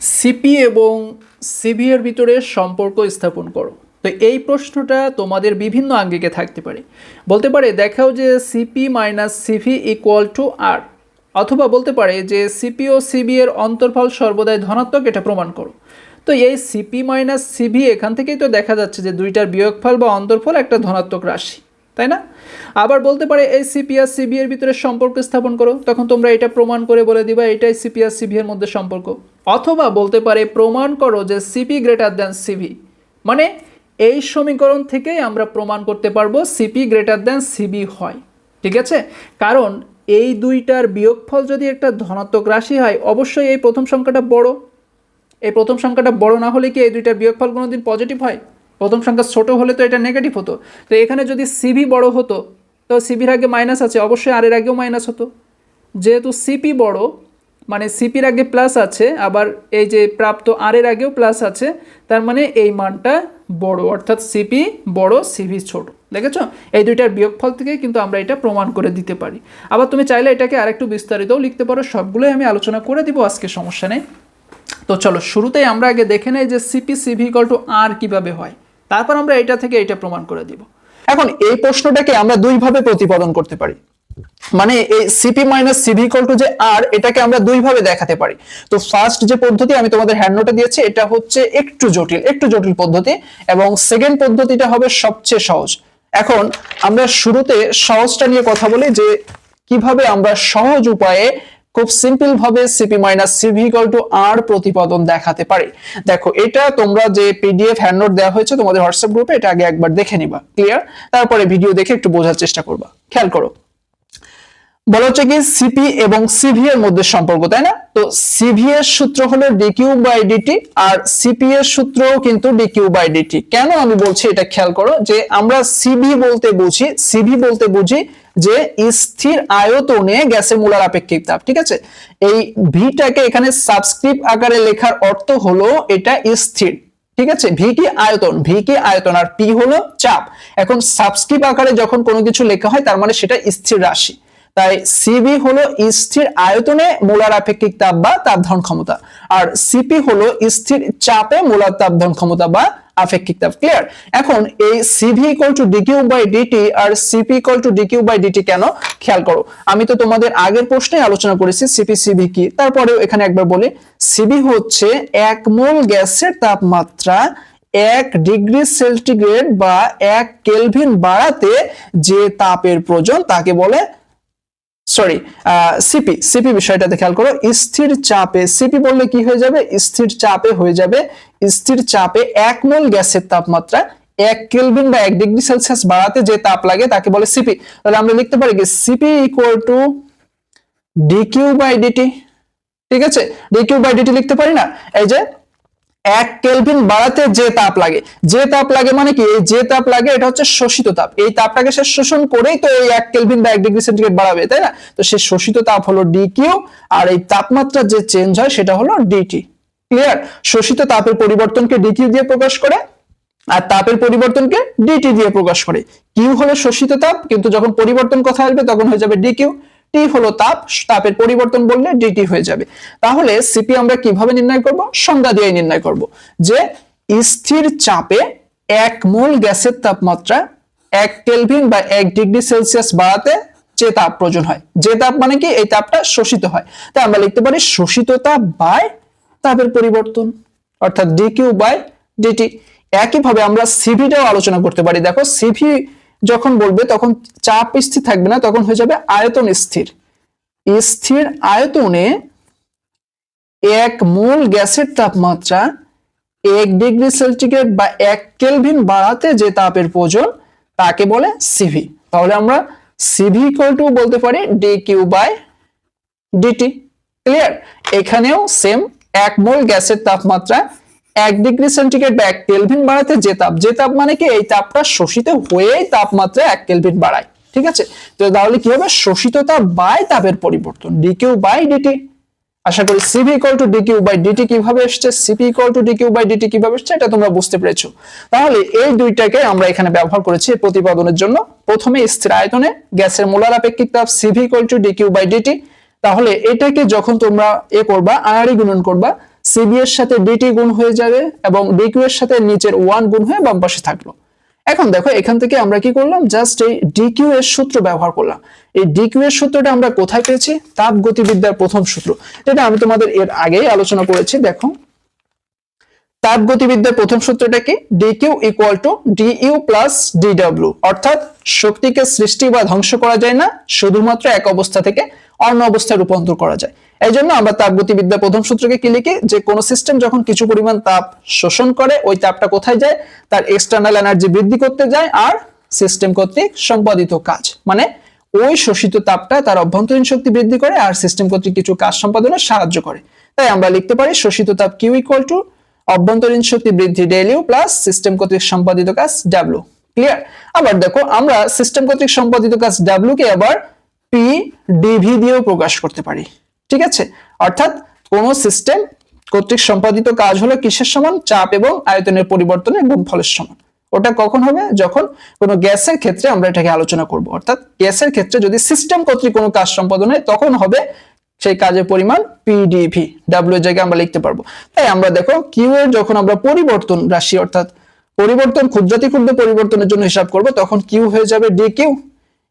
CP এবং CV এর ভিতরে সম্পর্ক স্থাপন করো। তো এই প্রশ্নটা তোমাদের বিভিন্ন আঙ্গিকে থাকতে পারে। বলতে পারে, দেখাও যে CP minus CV equal to R অথবা বলতে পারে যে সিপি ও সিবি এর অন্তর্ফল সর্বদাই ধনাত্মক, এটা প্রমাণ করো। তো এই সিপি মাইনাস সিভি এখান থেকেই তো দেখা যাচ্ছে যে দুইটার বিয়োগফল বা অন্তর্ফল একটা ধনাত্মক রাশি, তাই না? আবার বলতে পারে, এই সিপি আর সিবি এর ভিতরে সম্পর্ক স্থাপন করো, তখন তোমরা এটা প্রমাণ করে বলে দিবা, এটাই সিপি আর সিভি এর মধ্যে সম্পর্ক। অথবা বলতে পারে প্রমাণ করো যে সিপি গ্রেটার দ্যান সিভি মানে এই সমীকরণ থেকেই আমরা প্রমাণ করতে পারব সিপি গ্রেটার দ্যান সিবি হয়, ঠিক আছে? কারণ এই দুইটার বিয়োগফল যদি একটা ধনাত্মক রাশি হয়, অবশ্যই এই প্রথম সংখ্যাটা বড়। এই প্রথম সংখ্যাটা বড় না হলে কি এই দুইটার বিয়োগফল কোনো দিন পজিটিভ হয়? প্রথম সংখ্যা ছোট হলে তো এটা নেগেটিভ হতো। তো এখানে যদি সিভি বড় হতো, তো সিভির আগে মাইনাস আছে, অবশ্যই আর এর আগেও মাইনাস হতো। যেহেতু সিপি বড় মানে সিপির আগে প্লাস আছে, আবার এই যে প্রাপ্ত আর এর আগেও প্লাস আছে, তার মানে এই মানটা বড়, অর্থাৎ সিপি বড় সিভি ছোট। দেখেছ? এই দুইটার বিয়োগফল থেকে কিন্তু আমরা এটা প্রমাণ করে দিতে পারি। আবার তুমি চাইলে এটাকে আরেকটু বিস্তারিতও লিখতে পারো, সবগুলোই আমি আলোচনা করে দিব, আজকে সমস্যা নেই। তো চলো, শুরুতেই আমরা আগে দেখে নেই যে CP CV equal to R কীভাবে হয়। তারপর আমরা এটা থেকে এটা প্রমাণ করে দিব। এখন এই প্রশ্নটাকে আমরা দুইভাবে প্রতিপাদন করতে পারি। মানে এই CP minus CV equal to যে আর এটাকে আমরা দুইভাবে দেখাতে পারি। তো ফার্স্ট যে পদ্ধতি আমি তোমাদের হ্যান্ড নোটে দিয়েছি, এটা হচ্ছে একটু জটিল একটু জটিল পদ্ধতি এবং সেকেন্ড পদ্ধতিটা হবে সবচেয়ে সহজ। এখন আমরা শুরুতে সহজটা নিয়ে কথা বলি যে কীভাবে আমরা সহজ উপায়ে খুব সিম্পল ভাবে CP minus CV equal to R প্রতিপাদন দেখাতে পারি। দেখো, এটা তোমরা যে পিডিএফ হ্যান্ড নোট দেওয়া হয়েছে তোমাদের হোয়াটসঅ্যাপ গ্রুপে এটা আগে একবার দেখে নিবা ক্লিয়ার তারপরে ভিডিও দেখে একটু বোঝার চেষ্টা করবা। খেয়াল করো। বলা হচ্ছে কি সিপি এবং সিভি এর মধ্যে সম্পর্ক, তাই না? তো সিভি এর সূত্র হলো ডিকিউ বাই ডিটি আর সিপি এর সূত্রও কিন্তু ডিকিউ বাই ডিটি কেন আমি বলছি এটা খেয়াল করো যে আমরা সিভি বলতে বুঝি সিভি বলতে বুঝি যে স্থির আয়তনে গ্যাসের মূলার আপেক্ষিক তাপ, ঠিক আছে? এই ভিটাকে এখানে সাবস্ক্রিপ্ট আকারে লেখার অর্থ হলো এটা স্থির, ঠিক আছে? ভি কি আয়তন? ভি কি আয়তন আর পি হলো চাপ। এখন সাবস্ক্রিপ্ট আকারে যখন কোনো কিছু লেখা হয়, তার মানে সেটা স্থির রাশি। তাই সিবি হলো স্থির আয়তনে মোলার আপেক্ষিক তাপ বা তাপ ধারণ ক্ষমতা। আর সিপি হলো স্থির চাপে মোলার তাপ ধারণ ক্ষমতা বা আপেক্ষিক তাপ। ক্লিয়ার এখন এই CV equal to DQ by DT R CP equal to DQ by DT কেন? খেয়াল করো, আমি তো তোমাদের আগের প্রশ্নে আলোচনা করেছি সিপি সিভি কি। তারপরেও এখানে একবার বলি সিবি হচ্ছে এক মোল গ্যাসের তাপমাত্রা এক ডিগ্রি সেন্টিগ্রেড বা এক কেলভিন বাড়াতে যে তাপের প্রয়োজন তাকে বলে সরি সিপি সিপি বিষয়টাতে খেয়াল করো, স্থির চাপে সিপি বললে কি হয়ে যাবে? স্থির চাপে হয়ে যাবে, স্থির চাপে এক মোল গ্যাসের তাপমাত্রা এক কেলভিন বা এক ডিগ্রি সেলসিয়াস বাড়াতে যে তাপ লাগে তাকে বলে সিপি তাহলে আমরা লিখতে পারি কি CP equal to DQ by DT ঠিক আছে? ডিকিউ বাই ডিটি লিখতে পারি না? এই যে এক কেলভিন বাড়াতে যে তাপ লাগে। যে তাপ লাগে মানে কি? এই যে তাপ লাগে, এটা হচ্ছে শোষিত তাপ। এই তাপটাকে সে শোষণ করেই তো এই এক কেলভিন বা এক ডিগ্রি সেন্টিগ্রেড বাড়াবে, তাই না? তো সে শোষিত তাপ হলো ডি কিউ আর এই তাপমাত্রা যে চেঞ্জ হয় সেটা হলো ডিটি ক্লিয়ার শোষিত তাপের পরিবর্তনকে ডিকিউ দিয়ে প্রকাশ করে, আর তাপের পরিবর্তনকে ডিটি দিয়ে প্রকাশ করে। কিউ হলো শোষিত তাপ, কিন্তু যখন পরিবর্তন কথা আসবে তখন হয়ে যাবে ডিকিউ টি হলো তাপ, তাপের পরিবর্তন বললে ডিটি হয়ে যাবে। তাহলে সিপি আমরা কীভাবে নির্ণয় করব? সংজ্ঞা দিয়ে নির্ণয় করব যে স্থির চাপে এক মোল গ্যাসের তাপমাত্রা এক কেলভিন বা এক ডিগ্রি সেলসিয়াস বাড়াতে যে তাপ প্রয়োজন হয়। যে তাপ মানে কি? এই তাপটা শোষিত হয়। তাই আমরা লিখতে পারি শোষিত তাপ বাই তাপের পরিবর্তন, অর্থাৎ ডি কিউ বাই ডিটি একইভাবে আমরা সিভিটাও আলোচনা করতে পারি। দেখো সিভি যখন বলবে, তখন চাপ স্থির থাকবে না, তখন হয়ে যাবে আয়তন স্থির। স্থির আয়তনে এক মোল গ্যাসের তাপমাত্রা এক ডিগ্রি সেন্টিগ্রেড বা এক কেলভিন বাড়াতে যে তাপের প্রয়োজন, তাকে বলে সিভি তাহলে আমরা সিভি ইকুয়াল টু বলতে পারি D Q by DT clear এখানেও সেম এক মোল গ্যাসের তাপমাত্রা এক ডিগ্রি সেন্টিগ্রেড বা এক কেলভিন বাড়াতে যে তাপ যে তাপ মানে কি? এই তাপটা শোষিত হয়েই তাপমাত্রা এক কেলভিন বাড়ায়। ঠিক আছে? তো তাহলে কি হবে? শোষিত তাপ বাই তাপের পরিবর্তন। ডি কিউ বাই ডিটি আশা করি CV equal to DQ by DT কীভাবে এসছে? CP equal to DQ by DT কীভাবে এসছে? এটা তোমরা বুঝতে পেরেছ। তাহলে এই দুইটাকে আমরা এখানে ব্যবহার করেছি প্রতিপাদনের জন্য। প্রথমে স্থির আয়তনে, গ্যাসের মোলার আপেক্ষিক তাপ CV equal to DQ by DT তাহলে এটাকে যখন তোমরা এ করবা আড়াআড়ি গুণন করবা সিবি এর সাথে ডিটি গুণ হয়ে যাবে এবং ডিকিউ এর সাথে নিচের ওয়ান গুণ হয়ে বাম পাশে থাকল। এখন দেখো, এখান থেকে আমরা কি করলাম? জাস্ট এই ডিকিউ এর সূত্র ব্যবহার করলাম। এই ডিকিউ এর সূত্রটা আমরা কোথায় পেয়েছি? তাপ গতিবিদ্যার প্রথম সূত্র। যেটা আমি তোমাদের এর আগেই আলোচনা করেছি, দেখো। তাপ গতিবিদ্যার প্রথম সূত্রটা কি? DQ equal to DU plus DW অর্থাৎ শক্তিকে সৃষ্টি বা ধ্বংস করা যায় না, শুধুমাত্র এক অবস্থা থেকে অন্য অবস্থায় রূপান্তর করা যায়। এই জন্য আমরা তাপ গতিবিদ্যার প্রথম সূত্রকে কি লিখি? যে কোন সিস্টেম যখন কিছু পরিমাণ তাপ শোষণ করে, ওই তাপটা কোথায় যায়? তার এক্সটার্নাল এনার্জি বৃদ্ধি করতে যায় আর সিস্টেম কর্তৃক সম্পাদিত কাজ। মানে ওই শোষিত তাপটা তার অভ্যন্তরীণ শক্তি বৃদ্ধি করে আর সিস্টেম কর্তৃক কিছু কাজ সম্পাদনে সাহায্য করে। তাই আমরা লিখতে পারি শোষিত তাপ কিউ ইকুয়াল টু অভ্যন্তরীণ শক্তি বৃদ্ধি ডেল ইউ প্লাস সিস্টেম কর্তৃক সম্পাদিত কাজ ডাব্লু ক্লিয়ার আবার দেখো, আমরা সিস্টেম কর্তৃক সম্পাদিত কাজ ডাব্লু কে আবার পি ডিভি দিয়েও প্রকাশ করতে পারি। ঠিক আছে? অর্থাৎ কোন সিস্টেম কর্তৃক সম্পাদিত কাজ হলো কিসের সমান? চাপ এবং আয়তনের পরিবর্তনের গুণফলের সমান। ওটা কখন হবে? যখন কোনো গ্যাসের ক্ষেত্রে আমরা এটাকে আলোচনা করব। অর্থাৎ গ্যাসের ক্ষেত্রে যদি সিস্টেম কর্তৃক কোনো কাজ সম্পাদন হয়, তখন হবে সেই কাজের পরিমাণ পিডিভি ডাব্লিউ জায়গায় আমরা লিখতে পারব। তাই আমরা দেখো কিউ এর যখন আমরা পরিবর্তন রাশি, অর্থাৎ পরিবর্তন, ক্ষুদ্রাতি, ক্ষুদ্র পরিবর্তনের জন্য হিসাব করব, তখন কিউ হয়ে যাবে D Q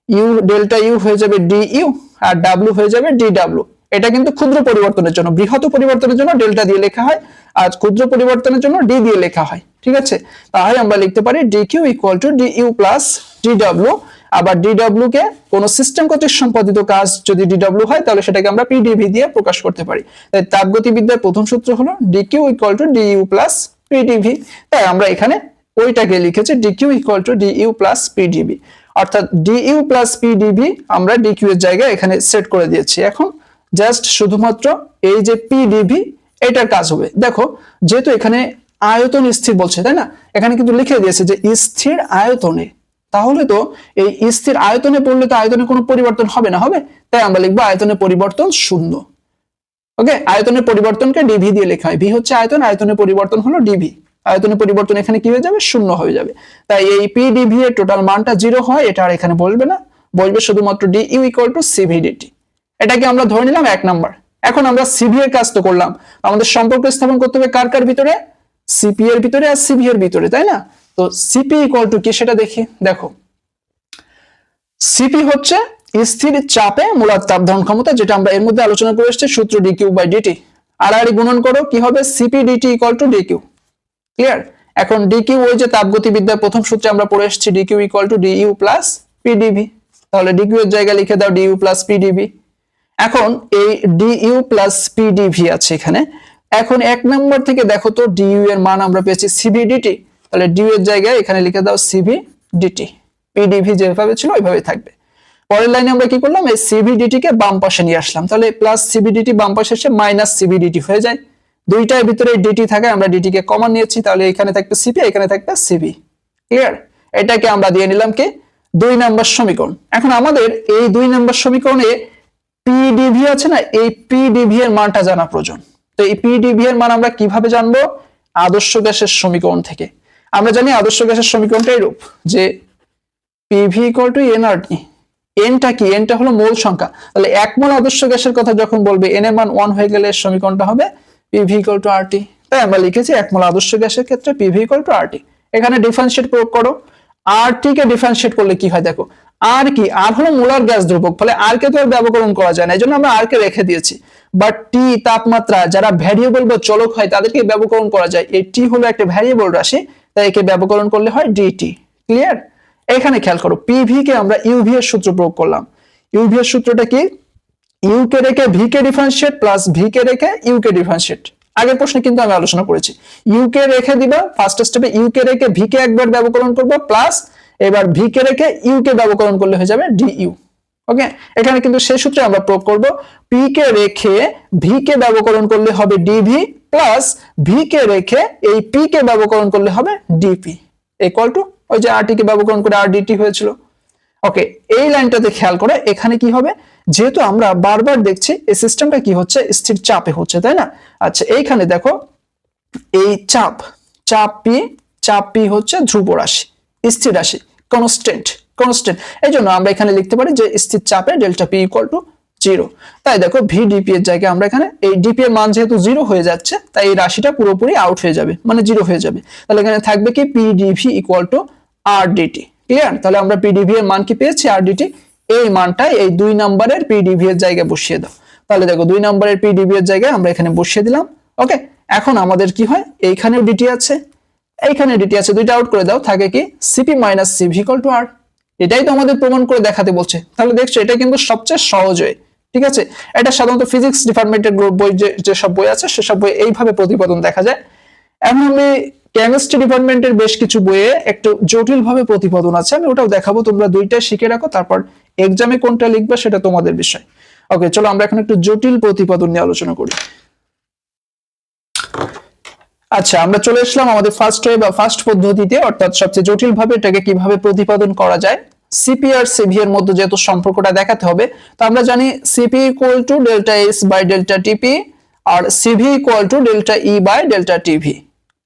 U delta U হয়ে যাবে ডি ইউ আর ডাব্লিউ হয়ে যাবে ডি ডাব্লিউ এটা কিন্তু ক্ষুদ্র পরিবর্তনের জন্য, বৃহৎ পরিবর্তনের জন্য ডেল্টা দিয়ে লেখা হয়, আর ক্ষুদ্র পরিবর্তনের জন্য ডি দিয়ে লেখা হয়, ঠিক আছে? তাহলে আমরা লিখতে পারি D Q equal to D U plus D W আবার ডিডব্লিউ কে কোন সিস্টেম কর্তৃক সম্পাদিত কাজ যদি ডিডব্লিউ হয়, তাহলে সেটাকে আমরা পিডিভি দিয়ে প্রকাশ করতে পারি। তাই তাপগতিবিদ্যার প্রথম সূত্র হলো DQ equal to D U plus PDV তাই আমরা এখানে ওইটাকে লিখেছি DQ equal to D U plus PDV অর্থাৎ ডি ইউ প্লাস পিডিভি আমরা ডিকিউ এর জায়গায় এখানে সেট করে দিয়েছি। এখন জাস্ট শুধুমাত্র এই যে পিডিভি এটার কাজ হবে। দেখো, যেহেতু এখানে আয়তন স্থির বলছে, তাই না? এখানে কিন্তু লিখে দিয়েছে যে স্থির আয়তনে। তাহলে তো এই স্থির আয়তনে পড়লে তো আয়তনে কোনো পরিবর্তন হবে না, হবে? তাই আমরা লিখব আয়তনের পরিবর্তন শূন্য। ওকে? আয়তনের পরিবর্তনকে ডিভি দিয়ে লেখা হয়। ভি হচ্ছে আয়তন আয়তনের পরিবর্তন হলো ডিভি আয়তনের পরিবর্তন এখানে কি হয়ে যাবে? শূন্য হয়ে যাবে। তাই এই পি ডিভি এর টোটাল মানটা জিরো হয়, এটা আর এখানে বলবে না। বলবে শুধুমাত্র D U equal to CVDT এটাকে আমরা ধরে নিলাম এক নাম্বার। এখন আমরা সিভি এর কাজ তো করলাম। আমাদের সম্পর্ক স্থাপন করতে হবে কার কার ভিতরে? সিপি এর ভিতরে আর সিভি এর ভিতরে, তাই না? তো সিপি ইকুয়াল টু কি সেটা দেখি, দেখো। সিপি হচ্ছে স্থির চাপে মূলার তাপ ধারণ ক্ষমতা, যেটা আমরা এর মধ্যে আলোচনা করে এসেছি, সূত্র ডি কিউ বাই ডিটি আর আর গুণন করো, কি হবে? CP DT equal to D Q clear এখন ডি কিউ ওই যে তাপগতিবিদ্যার প্রথম সূত্রে আমরা পড়ে এসেছি D Q equal to D U plus PDV তাহলে ডি কিউ এর জায়গায় লিখে দাও ডি ইউ প্লাস পিডিভি এখন এই ডি ইউ প্লাস পিডিভি আছে এখানে। এখন এক নম্বর থেকে দেখো তো ডিইউ এর মান আমরা পেয়েছি সিভি ডিটি তাহলে ডিউ এর জায়গায় এখানে লিখে দাও সিভি ডিটি পিডিভি যেভাবে ছিল ওইভাবেই থাকবে। পরের লাইনে আমরা কি করলাম? এই সিভিডিটি কে বাম পাশে নিয়ে আসলাম। তাহলে প্লাস সিভিডিটি বাম পাশে এসে মাইনাস সিভিডিটি হয়ে যায়। দুইটার ভিতরে ডিটি থাকে আমরা ডিটি কে কমন নিয়েছি। তাহলে এখানে থাকবে সিপি এখানে থাকবে সিভি ক্লিয়ার এটাকে আমরা দিয়ে নিলাম কি? দুই নাম্বার সমীকরণ। এখন আমাদের এই দুই নাম্বার সমীকরণে পিডিভি আছে না, এই পিডিভি এর মানটা জানা প্রয়োজন। তো এই পিডিভি এর মান আমরা কীভাবে জানব? আদর্শ গ্যাসের সমীকরণ থেকে। আমরা জানি আদর্শ গ্যাসের সমীকরণটা এরূপ যে পিভি ইকুয়াল টু এনআরটি এনটা কি? এনটা হলো মোল সংখ্যা। তাহলে এক মোল আদর্শ গ্যাসের কথা যখন বলবে এন এর মান ওয়ান হয়ে গেলে সমীকরণটা হবে পিভি ইকুয়াল টু আরটি তাই আমরা লিখেছি এক মোল আদর্শ গ্যাসের ক্ষেত্রে পিভি ইকুয়াল টু আরটি এখানে ডিফারেন্সিয়েট প্রয়োগ করো। আরটি কে ডিফারেন্সিয়েট করলে কি হয় দেখো? আর কি? আর হলো মোলার গ্যাস দ্রবক ফলে আর কে তো আর ব্যবকরণ করা যায় না, এই জন্য আমরা আর কে রেখে দিয়েছি। বাট টি তাপমাত্রা, যারা ভ্যারিয়েবল বা চলক হয়, তাদেরকে ব্যবকরণ করা যায়। এই টি হলো একটা ভ্যারিয়েবল রাশি, তাই একে ব্যবকরণ করলে হয় ডিটি ক্লিয়ার এখানে খেয়াল করো পিভি কে আমরা ইউভি এর সূত্র প্রয়োগ করলাম। ইউভি এর সূত্রটা কি? ইউ কে রেখে ভি কে ডিফারেন্সিয়েট প্লাস ভি কে রেখে ইউ কে ডিফারেন্সিয়েট আগের প্রশ্নে কিন্তু আমি আলোচনা করেছি। ইউকে রেখে দিবা ফার্স্ট স্টেপে ইউকে রেখে ভি কে একবার ব্যবকরণ করব প্লাস এবার ভি কে রেখে ইউ কে ব্যবকরণ করলে হয়ে যাবে ডি ইউ ওকে এখানে কিন্তু সেই সূত্রে আমরা প্রয়োগ করব পি কে রেখে ভি কে ব্যবকরণ করলে হবে ডিভি প্লাস ভি কে রেখে এই পি কে ব্যবকরণ করলে হবে ডিপি ইকুয়াল টু ওই যে আরটি কে ব্যবকরণ করে আর ডিটি হয়েছিল। ওকে এই লাইনটাতে খেয়াল করে এখানে কি হবে? যেহেতু আমরা বারবার দেখছি, এই সিস্টেমটা কি হচ্ছে? স্থির চাপে হচ্ছে, তাই না? আচ্ছা এইখানে দেখো, এই চাপ চাপ পি চাপ পি হচ্ছে ধ্রুব রাশি, স্থির রাশি কনস্ট্যান্ট কনস্ট্যান্ট এই জন্য আমরা এখানে লিখতে পারি যে স্থির চাপে delta P equal to zero তাই দেখো ভি ডিপি এর জায়গায় আমরা এখানে, এই ডিপি এর মান যেহেতু জিরো হয়ে যাচ্ছে, তাই এই রাশিটা পুরোপুরি আউট হয়ে যাবে মানে জিরো হয়ে যাবে। তাহলে এখানে থাকবে কি P DV equal to R DT clear তাহলে আমরা পিডিভি এর মান কি পেয়েছি? আর ডিটি এই মানটা এই দুই নম্বরের পিডিভি এর জায়গায় বসিয়ে দাও। তাহলে দেখো, দুই নম্বরের পিডিভি এর জায়গায় আমরা এখানে বসিয়ে দিলাম। ওকে এখন আমাদের কি হয়? এইখানেও ডিটি আছে। এইখানে ডিটি আছে। দুইটা আউট করে দাও। থাকে কি? CP minus CV equal to R এটাই তো আমাদের প্রমাণ করে দেখাতে বলছে। তাহলে দেখছ, এটা কিন্তু সবচেয়ে সহজ হয়। ঠিক আছে? এটা সাধারণত ফিজিক্স ডিপার্টমেন্টের বই যে, যেসব বই আছে, সেসব বই এইভাবে প্রতিপাদন দেখা যায়। এখন আমি কেমিস্ট্রি ডিপার্টমেন্টের বেশ কিছু বইয়ে একটু জটিল ভাবে প্রতিপাদন আছে, আমি ওটাও দেখাবো, তোমরা দুইটা শিখে রাখো, তারপর এক্সামে কোনটা লিখবে সেটা তোমাদের বিষয়। ওকে চলো আমরা এখন একটু জটিল প্রতিপাদন নিয়ে আলোচনা করি। আচ্ছা আমরা চলে আসলাম আমাদের ফার্স্ট ওয়ে বা ফার্স্ট পদ্ধতিতে, অর্থাৎ সবচেয়ে জটিল ভাবে এটাকে কীভাবে প্রতিপাদন করা যায়। সিপি আর সিভি এর মধ্যে যেহেতু সম্পর্কটা দেখাতে হবে, তো আমরা জানি CP equal to delta S by delta TP R CV equal to delta E by delta TV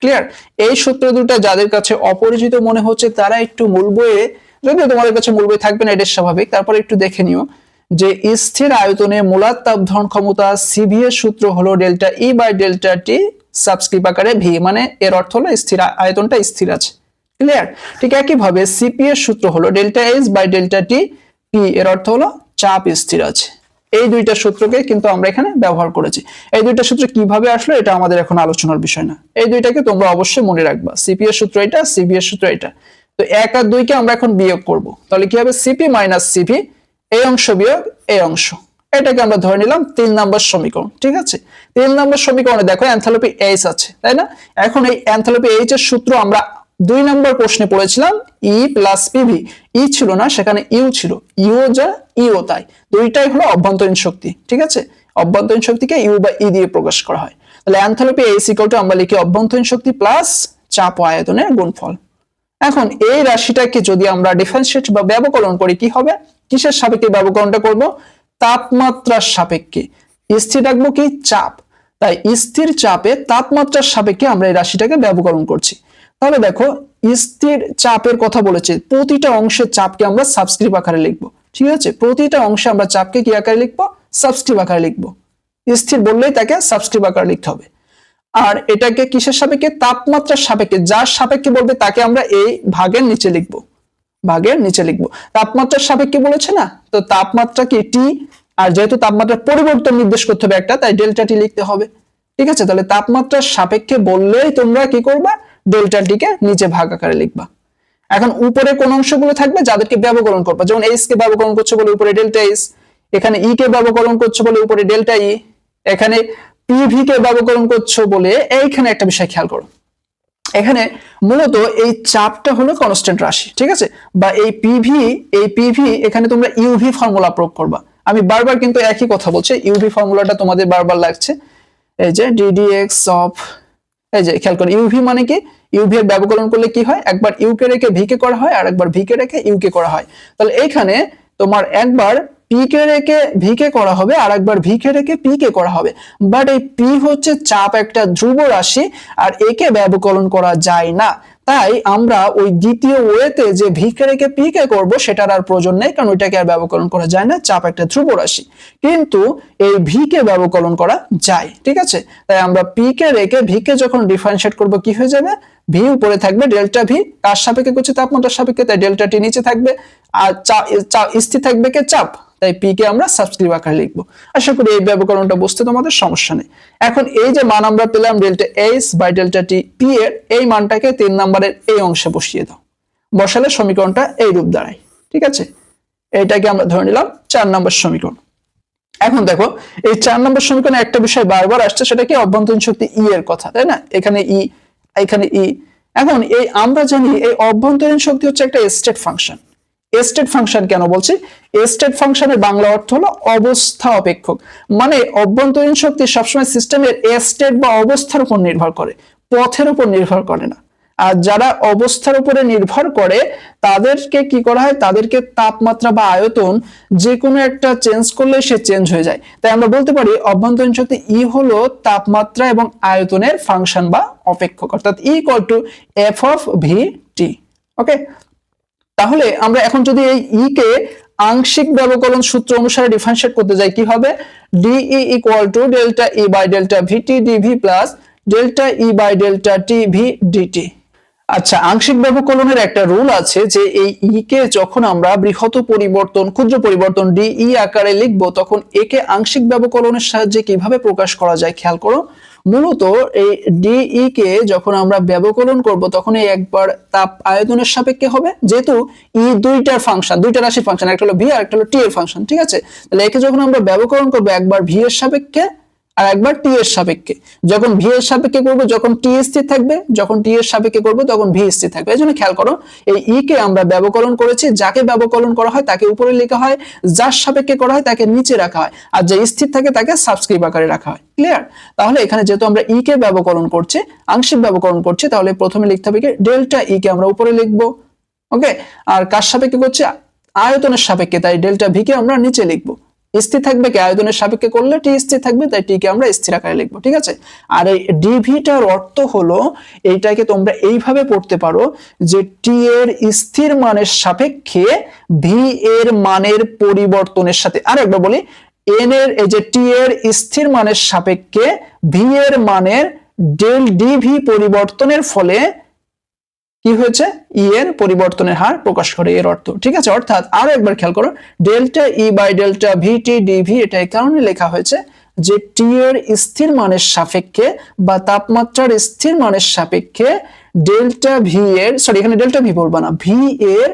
clear এই সূত্র দুটো যাদের কাছে অপরিচিত মনে হচ্ছে, তারা একটু মূল বইয়ে, যদিও তোমাদের কাছে মূল বই থাকবে না এটা স্বাভাবিক, তারপরে একটু দেখে নিও যে স্থির আয়তনে মূলার তাপ ধারণ ক্ষমতা সিভি এর সূত্র হলো delta E by delta T subscript আকারে ভি মানে এর অর্থ হলো স্থির আয়তনটা স্থির আছে। ক্লিয়ার ঠিক একইভাবে সিপি এর সূত্র হলো delta S by delta T P এর অর্থ হলো চাপ স্থির আছে। এই দুইটা সূত্রকে কিন্তু আমরা এখানে ব্যবহার করেছি। এই দুইটা সূত্র কীভাবে আসলো এটা আমাদের এখন আলোচনার বিষয় না। এই দুইটাকে তোমরা অবশ্যই মনে রাখবা। সিপি এর সূত্র এটা সিবি এর সূত্র এটা। তো এক আর দুইকে আমরা এখন বিয়োগ করব। তাহলে কি হবে? সিপি মাইনাস সিভি এই অংশ বিয়োগ এই অংশ। এটাকে আমরা ধরে নিলাম তিন নম্বর সমীকরণ, ঠিক আছে? তিন নম্বর সমীকরণে দেখো অ্যান্থালপি এইচ আছে, তাই না? এখন এই অ্যান্থালপি এইচ এর সূত্র আমরা দুই নম্বর প্রশ্নে পড়েছিলাম ই প্লাস পিভি ই ছিল না, সেখানে ইউ ছিল। ইউ যা ইও তাই। দুইটাই হলো অভ্যন্তরীণ শক্তি, ঠিক আছে? অভ্যন্তরীণ শক্তিকে ইউ বা ই দিয়ে প্রকাশ করা হয়। তাহলে অ্যান্থালপি এইচ ইকুয়াল টু আমরা লিখি অভ্যন্তরীণ শক্তি প্লাস চাপ আয়তনের গুণফল। এখন এই রাশিটাকে যদি আমরা ডিফারেন্সিয়েট বা ব্যবকলন করি, কি হবে? কিসের সাপেক্ষে ব্যবকলনটা করব? তাপমাত্রার সাপেক্ষে। স্থির রাখব কি? চাপ। তাই স্থির চাপে তাপমাত্রার সাপেক্ষে আমরা এই রাশিটাকে ব্যবকলন করছি। তাহলে দেখো, স্থির চাপের কথা বলেছে। প্রতিটা অংশের চাপকে আমরা সাবস্ক্রিপ্ট আকারে লিখব। ঠিক আছে? প্রতিটা অংশে আমরা চাপকে কি আকারে লিখব? সাবস্ক্রিপ্ট আকারে লিখব। স্থির বললেই তাকে সাবস্ক্রিপ্ট আকারে লিখতে হবে। আর এটাকে কিসের সাপেক্ষে? তাপমাত্রার সাপেক্ষে। যার সাপেক্ষে বলবে তাকে আমরা এই ভাগের নিচে লিখব। ভাগের নিচে লিখব। তাপমাত্রার সাপেক্ষে বলেছে না? তো তাপমাত্রা কি টি আর যেহেতু তাপমাত্রার পরিবর্তন নির্দেশ করতে হবে একটা, তাই ডেল্টা টি লিখতে হবে। ঠিক আছে? তাহলে তাপমাত্রার সাপেক্ষে বললেই তোমরা কি করবা? ডেল্টা টিকে নিচে ভাগ আকারে লিখবা। এখন উপরে কোন অংশগুলো থাকবে যাদেরকে ব্যবকরণ করবা। যেমন এইচ কে ব্যবকরণ করছ বলে উপরে ডেল্টা এইচ এখানে ই কে ব্যবকরণ করছ বলে উপরে ডেল্টা ই এখানে পিভি কে ব্যবকরণ করছ বলে এইখানে একটা বিষয় খেয়াল করো। এখানে মূলত এই চাপটা হলো কনস্ট্যান্ট রাশি, ঠিক আছে? বা এই পিভি এই পিভি এখানে তোমরা ইউভি ফর্মুলা প্রয়োগ করবা। আমি বারবার কিন্তু একই কথা বলছি ইউভি ফর্মুলাটা তোমাদের বারবার লাগছে। এই যে ডিডিএক্স অফ এই যে খেয়াল করেন ইউভি মানে কি? ইউভি এর ব্যবকলন করলে কি হয়? একবার ইউ কে রেখে ভি কে করা হয় আর একবার ভি কে রেখে ইউ কে করা হয়। তাহলে এইখানে তোমার একবার পি কে রেখে ভি কে করা হবে আর একবার ভি কে রেখে পি কে করা হবে। বাট এই পি হচ্ছে চাপ একটা ধ্রুব রাশি আর একে ব্যবকলন করা যায় না। তাই আমরা ওই দ্বিতীয় ওয়েতে যে ভি কে রেখে পি কে করব, সেটার আর প্রয়োজন নেই, কারণ ওইটাকে আর ব্যবকলন করা যায় না, চাপ একটা ধ্রুব রাশি। কিন্তু এই ভি কে ব্যবকলন করা যায়, ঠিক আছে? তাই আমরা পি কে রেখে ভি কে যখন ডিফারেন্সিয়েট করব, কি হয়ে যাবে? ভি উপরে থাকবে ডেল্টা ভি কার সাপেক্ষে করছে তাপমাত্রার সাপেক্ষে, তাই ডেল্টা টি নিচে থাকবে, আর স্থির থাকবে কে? চাপ। তাই পি কে আমরা সাবস্ক্রিপ্ট আকারে লিখব। আশা করি এই ব্যবকরণটা বুঝতে তোমাদের সমস্যা নেই। এখন এই যে মান আমরা পেলাম delta H by delta T P এর, এই মানটাকে তিন নম্বরের এই অংশে বসিয়ে দাও। বসালে সমীকরণটা এই রূপ দাঁড়ায়, ঠিক আছে? এইটাকে আমরা ধরে নিলাম চার নম্বর সমীকরণ। এখন দেখো, এই চার নম্বর সমীকরণে একটা বিষয় বারবার আসছে, সেটা কি? অভ্যন্তরীণ শক্তি ই এর কথা, তাই না? এখানে ই এখানে ই এখন এই আমরা জানি এই অভ্যন্তরীণ শক্তি হচ্ছে একটা স্টেট ফাংশন। স্টেট ফাংশন কেন বলছি? স্টেট ফাংশনের বাংলা অর্থ হলো অবস্থা অপেক্ষক। মানে অভ্যন্তরীণ শক্তি সবসময় সিস্টেমের স্টেট বা অবস্থার উপর নির্ভর করে, পথের উপর নির্ভর করে না। আর যারা অবস্থার উপরে নির্ভর করে, তাদেরকে কি করা হয়? তাদেরকে তাপমাত্রা বা আয়তন যে কোনো একটা চেঞ্জ করলে সে চেঞ্জ হয়ে যায়। তাই আমরা বলতে পারি, অভ্যন্তরীণ শক্তি ই হলো তাপমাত্রা এবং আয়তনের ফাংশন বা অপেক্ষক। অর্থাৎ E equal to F of V T okay তাহলে আমরা এখন যদি এই ই কে আংশিক ব্যবকলন সূত্র অনুসারে ডিফারেন্সিয়েট করতে যাই, কি হবে? DE equal to delta E by delta VT DV plus delta E by delta T V DT আচ্ছা আংশিক ব্যবকলনের একটা রুল আছে যে এই ই কে যখন আমরা বৃহৎ পরিবর্তন, ক্ষুদ্র পরিবর্তন ডি ই আকারে লিখব, তখন একে আংশিক ব্যবকলনের সাহায্যে কীভাবে প্রকাশ করা যায় খেয়াল করো? মূলত এই ডিই কে যখন আমরা ব্যবকলন করব, তখন এই একবার তাপ আয়তনের সাপেক্ষে হবে। যেহেতু ই দুইটার ফাংশন দুইটা রাশির ফাংশন একটা হলো ভি আর একটা হলো টি এর ফাংশন ঠিক আছে? তাহলে একে যখন আমরা ব্যবকলন করব, একবার ভি এর সাপেক্ষে আর একবার টি এর সাপেক্ষে। যখন ভি এর সাপেক্ষে করব, যখন টি স্থির থাকবে, যখন টি এর সাপেক্ষে করব, তখন ভি স্থির থাকবে। এই জন্য খেয়াল করো, এই ই কে আমরা ব্যবকলন করেছি, যাকে ব্যবকলন করা হয় তাকে উপরে লেখা হয়, যার সাপেক্ষে করা হয় তাকে নিচে রাখা হয়, আর যে স্থির থাকে তাকে সাবস্ক্রিপ্ট আকারে রাখা হয়। ক্লিয়ার তাহলে এখানে যেহেতু আমরা ই কে ব্যবকলন করছি, আংশিক ব্যবকলন করছি, তাহলে প্রথমে লিখতে হবে কি? ডেল্টা ই কে আমরা উপরে লিখব। ওকে আর কার সাপেক্ষে করছি? আয়তনের সাপেক্ষে, তাই ডেল্টা ভি কে আমরা নিচে লিখব। স্থির থাকবে কি? আয়তনের সাপেক্ষে করলে টি স্থির থাকবে, তাই টি কে আমরা স্থির আকারে লিখব, ঠিক আছে? আর এই ডিভিটার অর্থ হলো এইটাকে তোমরা এইভাবে পড়তে পারো যে টি এর স্থির মানের সাপেক্ষে ভি এর মানের পরিবর্তনের সাথে, আর একবার বলি এন এর এই যে টি এর স্থির মানের সাপেক্ষে ভি এর মানের ডেল ডিভি পরিবর্তনের ফলে কি হয়েছে? ই এর পরিবর্তনের হার প্রকাশ করে, এর অর্থ। ঠিক আছে? অর্থাৎ আরও একবার খেয়াল করো, delta E by delta V T DV এটা এই কারণে লেখা হয়েছে যে টি এর স্থির মানের সাপেক্ষে বা তাপমাত্রার স্থির মানের সাপেক্ষে ডেল্টা ভি এর সরি এখানে ডেল্টা ভি বলব না ভি এর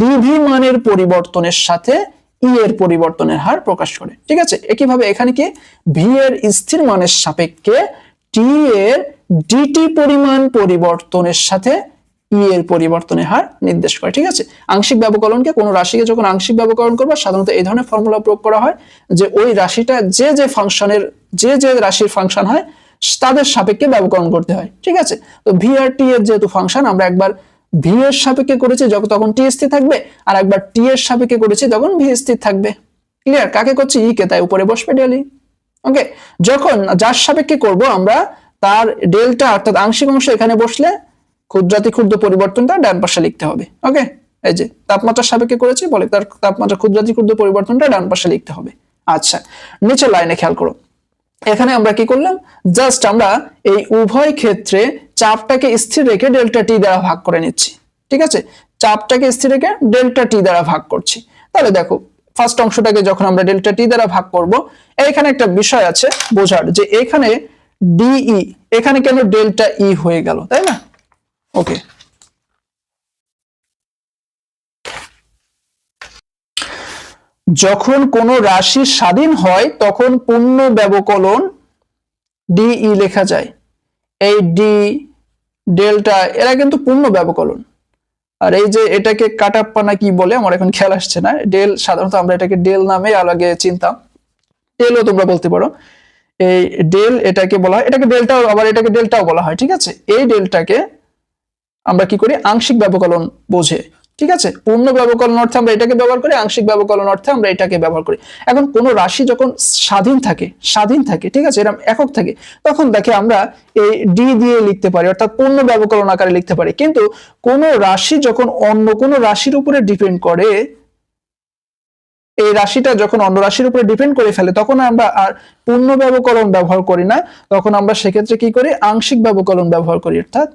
ডিভি মানের পরিবর্তনের সাথে ই এর পরিবর্তনের হার প্রকাশ করে। ঠিক আছে? একইভাবে এখানে কি? ভি এর স্থির মানের সাপেক্ষে টি এর ডিটি পরিমাণ পরিবর্তনের সাথে ই এর পরিবর্তনের হার নির্দেশ করে, ঠিক আছে? আংশিক ব্যবকলনকে কোনো রাশিকে যখন আংশিক ব্যবকলন করবে, সাধারণত এই ধরনের ফর্মুলা প্রয়োগ করা হয় যে ওই রাশিটা যে যে ফাংশনের, যে যে রাশির ফাংশন হয়, তাদের সাপেক্ষে ব্যবকলন করতে হয়, ঠিক আছে? তো ভি আর টি এর যেহেতু ফাংশন, আমরা একবার ভি এর সাপেক্ষে করেছি, যখন, তখন টি স্থির থাকবে, আর একবার টি এর সাপেক্ষে করেছি, তখন ভি স্থির থাকবে। ক্লিয়ার কাকে করছি? ই কে, তাই উপরে বসবে ডেলি ওকে যখন, যার সাপেক্ষে করব আমরা, তার ডেল্টা অর্থাৎ আংশিক অংশ এখানে বসলে ক্ষুদ্রাতি ক্ষুদ্র পরিবর্তনটা ডান পাশে লিখতে হবে ওকে এই যে তাপমাত্রার সাপেক্ষে করেছি, বলে তার তাপমাত্রা ক্ষুদ্রাতি ক্ষুদ্র পরিবর্তনটা ডান পাশে লিখতে হবে। আচ্ছা নিচের লাইনে খেয়াল করো। এখানে আমরা কি করলাম? জাস্ট আমরা এই উভয় ক্ষেত্রে চাপটাকে স্থির রেখে ডেল্টা টি দ্বারা ভাগ করে নিচ্ছি, ঠিক আছে? চাপটাকে স্থির রেখে ডেল্টা টি দ্বারা ভাগ করছি। তাহলে দেখো ফার্স্ট অংশটাকে যখন আমরা ডেল্টা টি দ্বারা ভাগ করব এখানে একটা বিষয় আছে বোঝার, যে এখানে ডিই এখানে কেন ডেল্টা ই হয়ে গেল, তাই না? ওকে যখন কোনো রাশি স্বাধীন হয়, তখন পূর্ণ ব্যবকলন ডিই লেখা যায়। এই ডি ডেল্টা, এরা কিন্তু পূর্ণ ব্যবকলন। আর এই যে এটাকে কাটাপ্পা না কি বলে, আমার এখন খেয়াল আসছে না। ডেল, সাধারণত আমরা এটাকে ডেল নামে আলাগে চিনতাম। ডেলও তোমরা বলতে পারো। এই ডেল এটাকে বলা হয়, এটাকে ডেল্টাও, আবার এটাকে ডেল্টাও বলা হয়, ঠিক আছে? এই ডেলটাকে আমরা কি করি? আংশিক ব্যবকলন বোঝে। ঠিক আছে? পূর্ণ ব্যবকলন অর্থে আমরা এটাকে ব্যবহার করি, আংশিক ব্যবকলন অর্থে আমরা এটাকে ব্যবহার করি। এখন কোনো রাশি যখন স্বাধীন থাকে স্বাধীন থাকে, ঠিক আছে? এরকম একক থাকে, তখন দেখে আমরা এই ডি দিয়ে লিখতে পারি, অর্থাৎ পূর্ণ ব্যবকলন আকারে লিখতে পারি। কিন্তু কোনো রাশি যখন অন্য কোনো রাশির উপরে ডিপেন্ড করে, এই রাশিটা যখন অন্য রাশির উপরে ডিপেন্ড করে ফেলে, তখন আমরা আর পূর্ণ ব্যবকলন ব্যবহার করি না। তখন আমরা সেক্ষেত্রে কি করি? আংশিক ব্যবকলন ব্যবহার করি, অর্থাৎ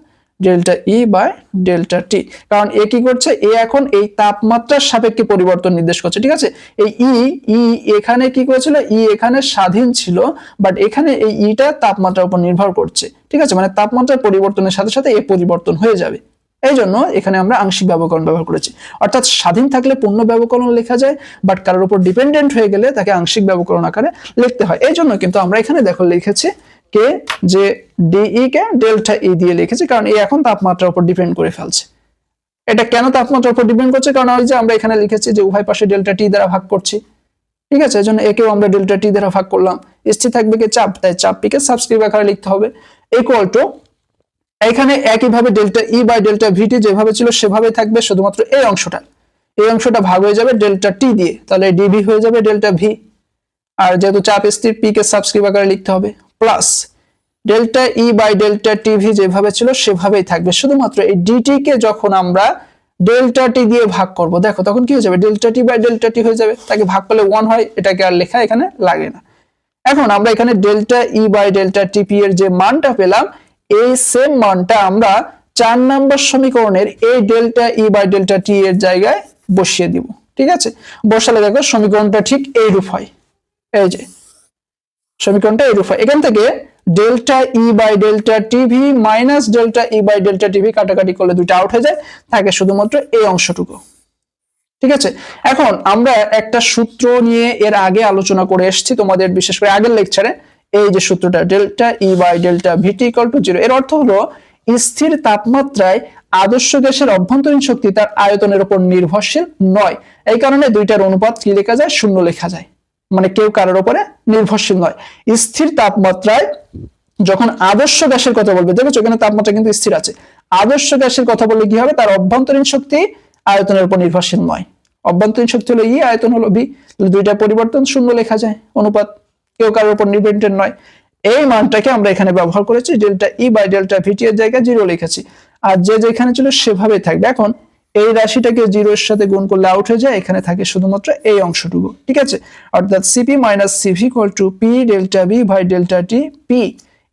delta E by delta T কারণ এ কি করছে? এ এখন এই তাপমাত্রার সাপেক্ষে পরিবর্তন নির্দেশ করছে, ঠিক আছে? এই ই ই এখানে কি করেছিল? ই এখানে স্বাধীন ছিল বাট এখানে এই ইটা তাপমাত্রার উপর নির্ভর করছে, ঠিক আছে? মানে তাপমাত্রার পরিবর্তনের সাথে সাথে এ পরিবর্তন হয়ে যাবে। এই জন্য এখানে আমরা আংশিক ব্যবকলন ব্যবহার করেছি। অর্থাৎ স্বাধীন থাকলে পূর্ণ ব্যবকলন লেখা যায় বাট কারোর উপর ডিপেন্ডেন্ট হয়ে গেলে তাকে আংশিক ব্যবকলন আকারে লিখতে হয়। এই জন্য কিন্তু আমরা এখানে দেখো, লিখেছি কে? যে ডিই কে, ডেল্টা ই দিয়ে লিখেছি, কারণ এই এখন তাপমাত্রার উপর ডিপেন্ড করে ফেলছে। এটা কেন তাপমাত্রার উপর ডিপেন্ড করছে? কারণ ওই যে আমরা এখানে লিখেছি যে উভয় পাশে ডেল্টা টি দ্বারা ভাগ করছি। ঠিক আছে? এই জন্য একেও আমরা ডেল্টা টি দ্বারা ভাগ করলাম। স্থির থাকবে কি চাপ? তাই চাপটিকে সাবস্ক্রিপ্ট আকারে লিখতে হবে। ইকুয়াল টু এখানে একইভাবে delta E by delta VT যেভাবে ছিল সেভাবে থাকবে, শুধুমাত্র এই অংশটা। এই অংশটা ভাগ হয়ে যাবে ডেল্টা টি দিয়ে। তাহলে ডিভি হয়ে যাবে ডেল্টা ভি। আর যেহেতু চাপ স্থির পি কে সাবস্ক্রিপ্ট আকারে লিখতে হবে। Plus delta E by delta TV যেভাবে ছিল সেভাবেই থাকবে। শুধুমাত্র এই ডিটি কে যখন আমরা ডেল্টা টি দিয়ে ভাগ করব, দেখো তখন কি হয়ে যাবে? Delta T by delta T হয়ে যাবে। তাকে ভাগ করলে ওয়ান হয়, এটাকে আর লেখা এখানে লাগে না। এখন আমরা এখানে delta E by delta TP এর যে মানটা পেলাম, এই সেম মানটা আমরা চার নম্বর সমীকরণের এই delta E by delta T এর জায়গায় বসিয়ে দিব। ঠিক আছে? বসালে দেখো সমীকরণটা ঠিক এইরূপ হয়। এই যে সমীকরণটা এরূপ হয় এখান থেকে delta E by delta TV minus delta E by delta TV কাটাকাটি করলে দুইটা আউট হয়ে যায়। থাকে শুধুমাত্র এই অংশটুকু। ঠিক আছে? এখন আমরা একটা সূত্র নিয়ে এর আগে আলোচনা করে এসেছি তোমাদের, বিশেষ করে আগের লেকচারে এই যে সূত্রটা, delta E by delta VT equal to zero এর অর্থ হলো স্থির তাপমাত্রায় আদর্শ গ্যাসের অভ্যন্তরীণ শক্তি তার আয়তনের উপর নির্ভরশীল নয়। এই কারণে দুইটার অনুপাত কি লেখা যায়? শূন্য লেখা যায়। মানে কেউ কারোর উপরে নির্ভরশীল নয়। স্থির তাপমাত্রায় যখন আদর্শ গ্যাসের কথা বলবে, দেখেছ এখানে তাপমাত্রা কিন্তু স্থির আছে। আদর্শ গ্যাসের কথা বললে কি হবে? তার অভ্যন্তরীণ শক্তি আয়তনের উপর নির্ভরশীল নয়। অভ্যন্তরীণ শক্তি হলো ই আয়তন হলো বি দুইটা পরিবর্তন শূন্য লেখা যায়, অনুপাত। কেউ কারোর উপর নির্ভেন্টেড নয়। এই মানটাকে আমরা এখানে ব্যবহার করেছি, delta E by delta VT এর জায়গায় জিরো লিখেছি। আর যে যেখানে ছিল সেভাবেই থাকবে। এখন এই রাশিটাকে জিরোর সাথে গুণ করলে আউট হয়ে যায়, এখানে থাকে শুধুমাত্র এই অংশটুকু, ঠিক আছে? অর্থাৎ CP minus CV equal to P delta B by delta T P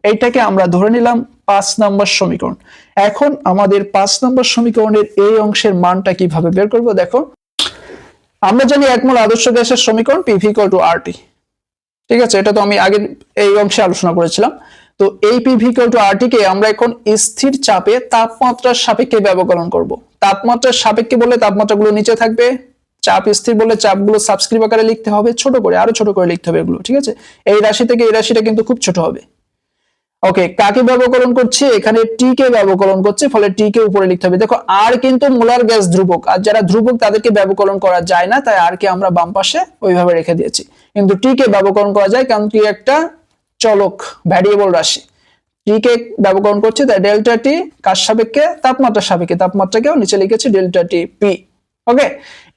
এইটাকে আমরা ধরে নিলাম পাঁচ নম্বর সমীকরণ। এখন আমাদের পাঁচ নম্বর সমীকরণের এই অংশের মানটা কীভাবে বের করব দেখো? আমরা জানি একমূল আদর্শ গ্যাসের সমীকরণ PV equal to R RT ঠিক আছে? এটা তো আমি আগের এই অংশে আলোচনা করেছিলাম। তো এই পিভি ইকুয়াল টু আরটি কে আমরা এখন স্থির চাপে তাপমাত্রার সাপেক্ষে ব্যবকরণ করব। তাপমাত্রার সাপেক্ষে বলে তাপমাত্রাগুলো নিচে থাকবে, চাপ স্থির বলে চাপগুলো সাবস্ক্রিপ্ট আকারে লিখতে হবে, ছোট করে, আরও ছোট করে লিখতে হবে এগুলো, ঠিক আছে? এই রাশি থেকে এই রাশিটা কিন্তু খুব ছোট হবে। ওকে কাকে ব্যবকরণ করছে? এখানে টি কে ব্যবকরণ করছে, ফলে টি কে উপরে লিখতে হবে। দেখো আর কিন্তু মোলার গ্যাস ধ্রুবক, আর যারা ধ্রুবক তাদেরকে ব্যবকরণ করা যায় না, তাই আর কে আমরা বাম পাশে ওইভাবে রেখে দিয়েছি। কিন্তু টি কে ব্যবকরণ করা যায়, কারণ টি একটা চলক ভ্যারিয়েবল রাশি। টি কে ব্যবকরণ করছে? তাই ডেল্টা টি কার সাপেক্ষে? তাপমাত্রার সাপেক্ষে। তাপমাত্রাকেও নিচে লিখেছি ডেল্টা টি পি ওকে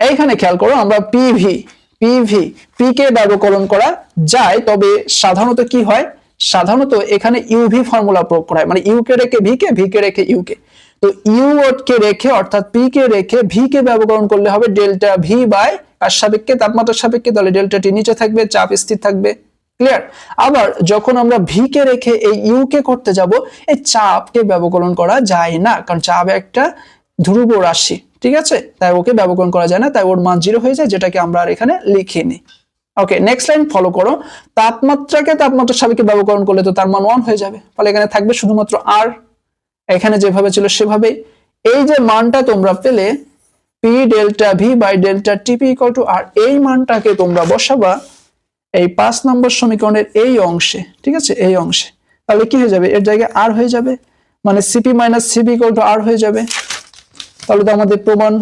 এইখানে খেয়াল করো, আমরা পিভি পিভি পি কে ব্যবকরণ করা যায়, তবে সাধারণত কি হয়? সাধারণত এখানে ইউভি ফর্মুলা প্রয়োগ করা হয়। মানে ইউ কে রেখে ভি কে ভি কে রেখে ইউ কে। তো ইউ কে রেখে, অর্থাৎ পি কে রেখে ভি কে ব্যবকরণ করলে হবে ডেল্টা ভি বাই কার সাপেক্ষে? তাপমাত্রার সাপেক্ষে। তাহলে ডেল্টা টি নিচে থাকবে, চাপ স্থির থাকবে। ক্লিয়ার আবার যখন আমরা ভি কে রেখে এই ইউ কে করতে যাব, এই চাপকে ব্যবকরণ করা যায় না। কারণ চাপ একটা ধ্রুব রাশি, ঠিক আছে? তাই ওকে ব্যবকরণ করা যায় না, তাই ওর মান জিরো হয়ে যায়, যেটাকে আমরা আর এখানে লিখিনি ওকে নেক্সট লাইন ফলো করো। তাপমাত্রাকে তাপমাত্রার সাপেক্ষে ব্যবকরণ করলে তো তার মান ওয়ান হয়ে যাবে। ফলে এখানে থাকবে শুধুমাত্র আর এখানে যেভাবে ছিল সেভাবেই। এই যে মানটা তোমরা পেলে P delta V by delta TP equal to R এই মানটাকে তোমরা বসাবা। এই পাঁচ নম্বর সমীকরণের এই অংশে, ঠিক আছে? এই অংশে। তাহলে কি হয়ে যাবে? এর জায়গায় আর হয়ে যাবে? মানে CP minus CB equal to R হয়ে যাবে? তাহলে তো আমাদের প্রমাণ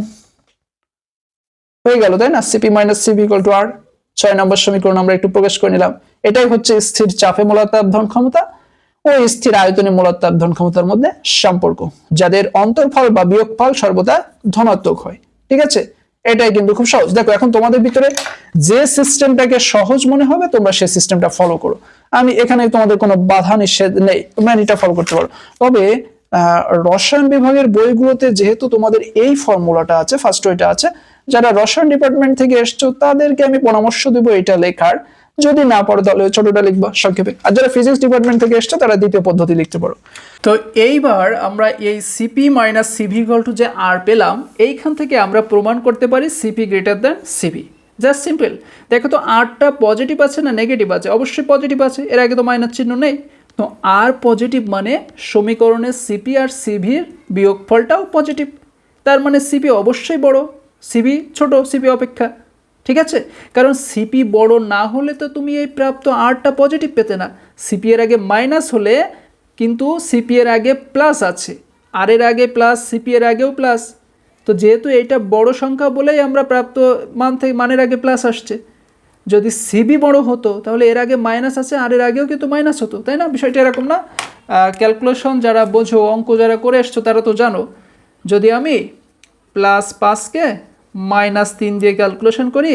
হয়ে গেল, তাই না? CP minus equal to R ছয় নম্বর সমীকরণ আমরা একটু প্রকাশ করে নিলাম। এটাই হচ্ছে স্থির চাপে মূলতাপ ধন ক্ষমতা ও স্থির আয়তনে মূলতাপ ধন ক্ষমতার মধ্যে সম্পর্ক, যাদের অন্তর্ফল বা বিয়োগফল সর্বদা ধনাত্মক হয়, ঠিক আছে? এটাই কিন্তু খুব সহজ। দেখো, এখন তোমাদের ভিতরে যে সিস্টেমটাকে সহজ মনে হবে, তোমরা সেই সিস্টেমটা ফলো করো। আমি এখানে তোমাদের কোনো বাধা নিষেধ নেই, তোমরা এটা ফলো করতে পারো। তবে রসায়ন বিভাগের বইগুলোতে যেহেতু তোমাদের এই ফর্মুলাটা আছে ফার্স্ট ওইটা আছে, যারা রসায়ন ডিপার্টমেন্ট থেকে এসছো, তাদেরকে আমি পরামর্শ দেবো এটা লেখার। যদি না পারো তাহলে ছোটটা লিখবা, সংক্ষেপে। আর যারা ফিজিক্স ডিপার্টমেন্ট থেকে এসছো, তারা দ্বিতীয় পদ্ধতি লিখতে পারো। তো এইবার আমরা এই CP minus CV equal to যে আর পেলাম, এইখান থেকে আমরা প্রমাণ করতে পারি CP greater than CV just simple দেখো তো আরটা পজিটিভ আছে না নেগেটিভ আছে? অবশ্যই পজিটিভ আছে, এর আগে তো মাইনাস চিহ্ন নেই। তো আর পজিটিভ মানে সমীকরণের সিপি আর সিভির বিয়োগফলটাও পজিটিভ তার মানে সিপি অবশ্যই বড় সিবি ছোট সিপি অপেক্ষা। ঠিক আছে? কারণ সিপি বড় না হলে তো তুমি এই প্রাপ্ত আরটা পজিটিভ পেতে না। সিপি এর আগে মাইনাস হলে কিন্তু সিপি এর আগে প্লাস আছে। আর এর আগে প্লাস সিপি এর আগেও প্লাস তো যেহেতু এটা বড় সংখ্যা বলেই আমরা প্রাপ্ত মান থেকে, মানের আগে প্লাস আসছে। যদি সিবি বড় হতো, তাহলে এর আগে মাইনাস আছে আর এর আগেও কিন্তু মাইনাস হতো। তাই না? বিষয়টা এরকম না? ক্যালকুলেশন যারা বোঝো, অঙ্ক যারা করে এসছো, তারা তো জানো। যদি আমি প্লাস পাঁচকে মাইনাস তিন দিয়ে ক্যালকুলেশন করি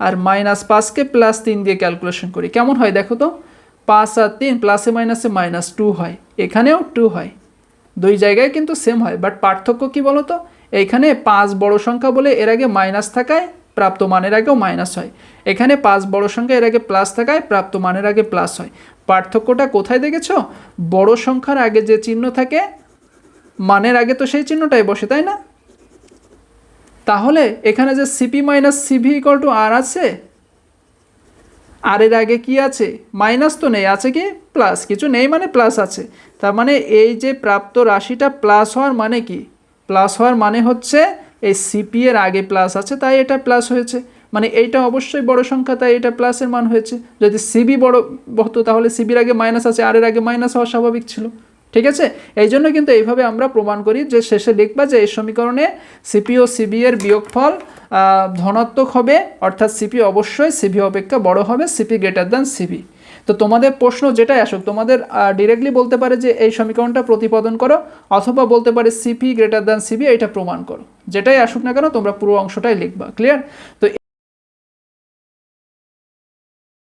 আর মাইনাস পাঁচকে প্লাস তিন দিয়ে ক্যালকুলেশন করি। কেমন হয় দেখো তো? পাঁচ আর তিন প্লাসে মাইনাসে মাইনাস টু হয়। এখানেও টু হয়। দুই জায়গায় কিন্তু সেম হয়। বাট পার্থক্য কি বলো তো এইখানে পাঁচ বড় সংখ্যা বলে এর আগে মাইনাস থাকায় প্রাপ্ত মানের আগেও মাইনাস হয়। এখানে পাঁচ বড় সংখ্যা এর আগে প্লাস থাকায় প্রাপ্ত মানের আগে প্লাস হয়। পার্থক্যটা কোথায় দেখেছ? বড় সংখ্যার আগে যে চিহ্ন থাকে, মানের আগে তো সেই চিহ্নটাই বসে, তাই না? তাহলে এখানে যে CP minus CV equal to R আছে আর এর আগে কি আছে? মাইনাস তো নেই, আছে কি? প্লাস কিছু নেই মানে প্লাস আছে। তার মানে এই যে প্রাপ্ত রাশিটা প্লাস হওয়ার মানে কি? প্লাস হওয়ার মানে হচ্ছে এই সিপি এর আগে প্লাস আছে, তাই এটা প্লাস হয়েছে। মানে এইটা অবশ্যই বড় সংখ্যা, তাই এটা প্লাসের মান হয়েছে। যদি সিবি বড় হতো, তাহলে সিবির আগে মাইনাস আছে আর এর আগে মাইনাস হওয়া স্বাভাবিক ছিল। ঠিক আছে? এই জন্য কিন্তু এইভাবে আমরা প্রমাণ করি যে শেষে লিখবা যে এই সমীকরণে সিপি ও সিবি এর বিয়োগফল ধনাত্মক হবে, অর্থাৎ সিপি অবশ্যই, সিবি অপেক্ষা বড় হবে, সিপি গ্রেটার দ্যান সিবি। তো তোমাদের প্রশ্ন যেটাই আসুক, তোমাদের ডিরেক্টলি বলতে পারে যে এই সমীকরণটা প্রতিপাদন করো, অথবা বলতে পারে সিপি গ্রেটার দ্যান সিবি এটা প্রমাণ করো। যেটাই আসুক না কেন, তোমরা পুরো অংশটাই লিখবা ক্লিয়ার তো